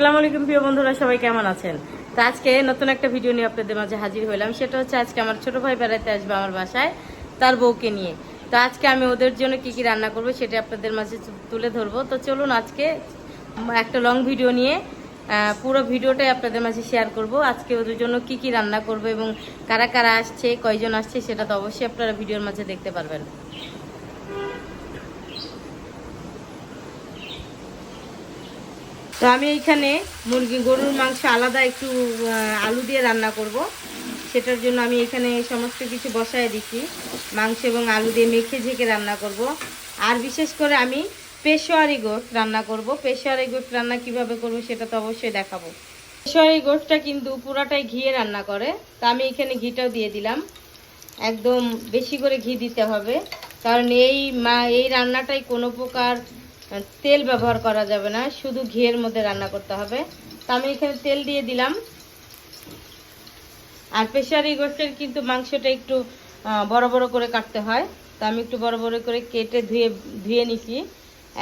আসসালামু আলাইকুম প্রিয় বন্ধুরা, সবাই কেমন আছেন? তো আজকে নতুন একটা ভিডিও নিয়ে আপনাদের মাঝে হাজির হলাম সেটা হচ্ছে আজকে আমার ছোট ভাই বেড়াতে আসবে আমার বাসায়, তার বউকে নিয়ে। তো আজকে আমি ওদের জন্য কি কি রান্না করব সেটা আপনাদের মাঝে তুলে ধরবো। তো চলুন আজকে একটা লং ভিডিও নিয়ে পুরো ভিডিওটাই আপনাদের মাঝে শেয়ার করব। আজকে ওদের জন্য কি কি রান্না করব এবং কারা কারা আসছে, কয়জন আসছে, সেটা তো অবশ্যই আপনারা ভিডিওর মাঝে দেখতে পারবেন। তো আমি এইখানে মুরগি, গরুর মাংস আলাদা একটু আলু দিয়ে রান্না করব। সেটার জন্য আমি এখানে সমস্ত কিছু বসায় দিচ্ছি। মাংস এবং আলু দিয়ে মেখে ঝেঁকে রান্না করব। আর বিশেষ করে আমি পেশোয়ারি গোট রান্না করব। পেশোয়ারি গোট রান্না কীভাবে করব সেটা তো অবশ্যই দেখাবো। পেশোয়ারি গোটটা কিন্তু পুরাটাই ঘিয়ে রান্না করে। তা আমি এখানে ঘিটাও দিয়ে দিলাম। একদম বেশি করে ঘি দিতে হবে। কারণ এই মা, এই রান্নাটাই কোনো প্রকার তেল ব্যবহার করা যাবে না, শুধু ঘিয়ের মধ্যে রান্না করতে হবে। তা আমি এখানে তেল দিয়ে দিলাম। আর প্রেশার গোষ্ঠের কিন্তু মাংসটা একটু বড় বড় করে কাটতে হয়। তা আমি একটু বড় বড় করে কেটে ধুয়ে ধুয়ে নিছি।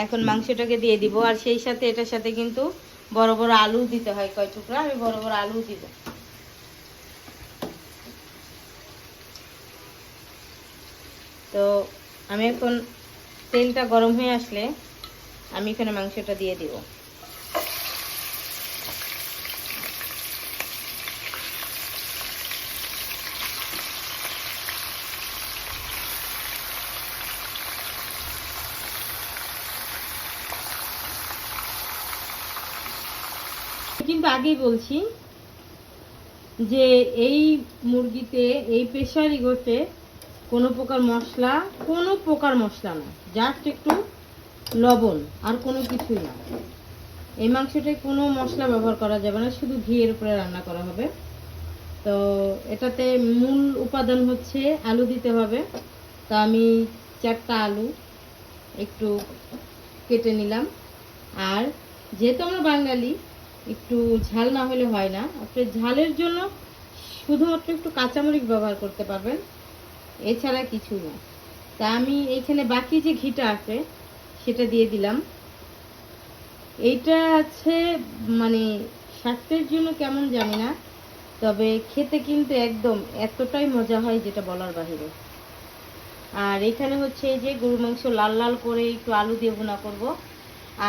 এখন মাংসটাকে দিয়ে দিব। আর সেই সাথে এটার সাথে কিন্তু বড় বড় আলু দিতে হয়, কয় টুকরা? আমি বড় বড় আলু দিব। তো আমি এখন তেলটা গরম হয়ে আসলে আমি এখানে মাংসটা দিয়ে দিব। কিন্তু আগেই বলছি যে এই মুরগিতে, এই প্রেশারি গোটে কোনো প্রকার মশলা, কোনো প্রকার মশলা না, জাস্ট একটু লবণ, আর কোনো কিছুই না। এই মাংসটায় কোনো মশলা ব্যবহার করা যাবে না, শুধু ঘিয়ের উপরে রান্না করা হবে। তো এটাতে মূল উপাদান হচ্ছে আলু দিতে হবে। তো আমি চারটা আলু একটু কেটে নিলাম। আর যেহেতু আমরা বাঙালি, একটু ঝাল না হলে হয় না। আপনি ঝালের জন্য শুধুমাত্র একটু কাঁচামরিচ ব্যবহার করতে পারবেন। এছাড়া কিছু না। তা আমি এইখানে বাকি যে ঘিটা আছে সেটা দিয়ে দিলাম। এইটা আছে মানে স্বাস্থ্যের জন্য কেমন জানি না, তবে খেতে কিন্তু একদম এতটাই মজা হয় যেটা বলার বাহিরে। আর এখানে হচ্ছে এই যে গরু মাংস লাল লাল করে একটু আলু দিয়ে ভুনা করব।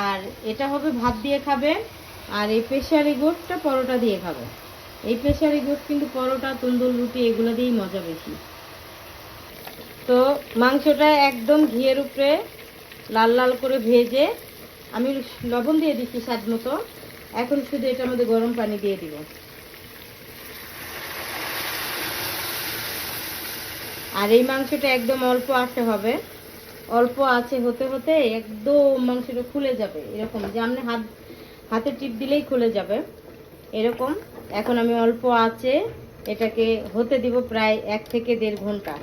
আর এটা হবে ভাত দিয়ে খাবে, আর এই প্রেশারি গোটটা পরোটা দিয়ে খাবে। এই প্রেশারি গোট কিন্তু পরোটা, তন্দুর, রুটি এগুলো দিয়েই মজা বেশি। তো মাংসটা একদম ঘিয়ের উপরে লাল লাল করে ভেজে আমি লবণ দিয়ে দিচ্ছি স্বাদ মতো। এখন শুধু এটার মধ্যে গরম পানি দিয়ে দিব। আর এই মাংসটা একদম অল্প আঁচে হবে। অল্প আছে হতে হতে একদম মাংসটা খুলে যাবে। এরকম যে আপনি হাত, হাতে টিপ দিলেই খুলে যাবে। এরকম। এখন আমি অল্প আছে এটাকে হতে দিব প্রায় এক থেকে দেড় ঘণ্টা।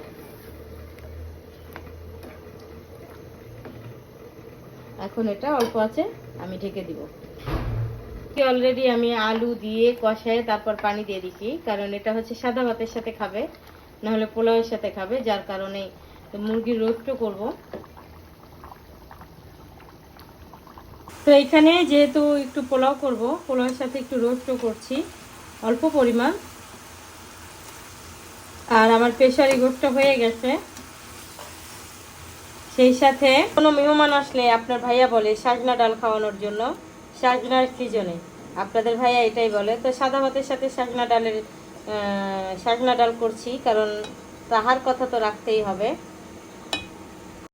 এখন এটা অল্প আছে, আমি ঢেকে দিব। অলরেডি আমি আলু দিয়ে কষায় তারপর পানি দিয়ে দিচ্ছি, কারণ এটা হচ্ছে সাদা ভাতের সাথে খাবে, নাহলে পোলাওয়ের সাথে খাবে, যার কারণে মুরগির রোস্টও করব। তো এখানে যেহেতু একটু পোলাও করব, পোলাওয়ের সাথে একটু রোস্টও করছি, অল্প পরিমাণ। আর আমার প্রেশারি গোটটা হয়ে গেছে। সেই সাথে কোনো মেহমান আসলে আপনার ভাইয়া বলে সাজনা ডাল খাওয়ানোর জন্য। সাজনার সিজনে আপনাদের ভাইয়া এটাই বলে। তো সাদা ভাতের সাথে সাজনা ডালের সাজনা ডাল করছি, কারণ তাহার কথা তো রাখতেই হবে।